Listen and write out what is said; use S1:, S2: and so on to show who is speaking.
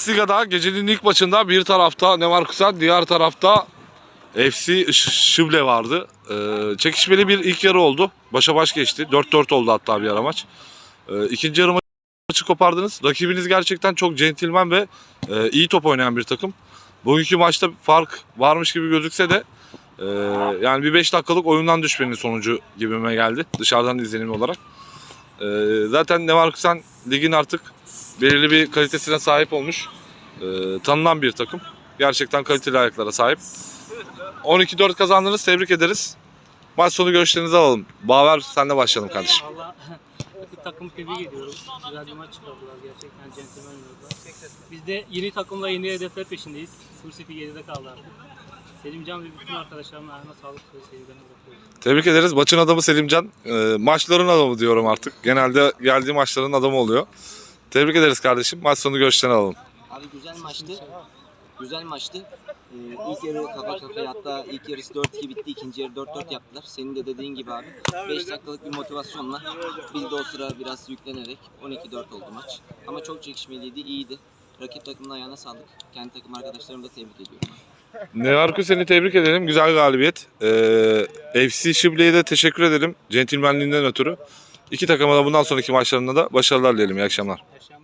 S1: Bundesliga'da gecenin ilk maçında bir tarafta Leverkusen, diğer tarafta FC Şible vardı. Ee, çekişmeli bir ilk yarı oldu. Başa baş geçti. 4-4 oldu hatta bir ara maç. Ee, ikinci yarı maçı kopardınız. Rakibiniz gerçekten çok centilmen ve e, iyi top oynayan bir takım. Bugünkü maçta fark varmış gibi gözükse de e, yani bir 5 dakikalık oyundan düşmenin sonucu gibime geldi dışarıdan izlenim olarak. E, zaten Leverkusen ligin artık belirli bir kalitesine sahip olmuş. e, tanınan bir takım. Gerçekten kaliteli ayaklara sahip. 12-4 kazandınız. Tebrik ederiz. Maç sonu görüşlerinizi alalım. Baver senle başlayalım kardeşim.
S2: Valla takımı tebrik ediyorum. Güzel bir maç çıkardılar gerçekten centilmen. Biz de yeni takımla yeni hedefler peşindeyiz. Sur City geride kaldı artık. Selimcan ve bütün arkadaşlarıma ayağına sağlık ve sevgilerimi bırakıyorum.
S1: Tebrik ederiz. Maçın adamı Selimcan. E, maçların adamı diyorum artık. Genelde geldiği maçların adamı oluyor. Tebrik ederiz kardeşim. Maç sonu görüşlerini alalım.
S3: Abi güzel maçtı. Güzel maçtı. Ee, ilk yarı kafa kafaya hatta ilk yarısı 4-2 bitti. ikinci yarı 4-4 yaptılar. Senin de dediğin gibi abi. 5 dakikalık bir motivasyonla biz de o sıra biraz yüklenerek 12-4 oldu maç. Ama çok çekişmeliydi, iyiydi. Rakip takımın ayağına sağlık. Kendi takım arkadaşlarımı da tebrik ediyorum.
S1: Leverkusen'i tebrik edelim. Güzel galibiyet. Ee, FC Şible'ye de teşekkür edelim. Centilmenliğinden ötürü. İki takıma da bundan sonraki maçlarında da başarılar dilerim. İyi akşamlar.
S2: Yaşayan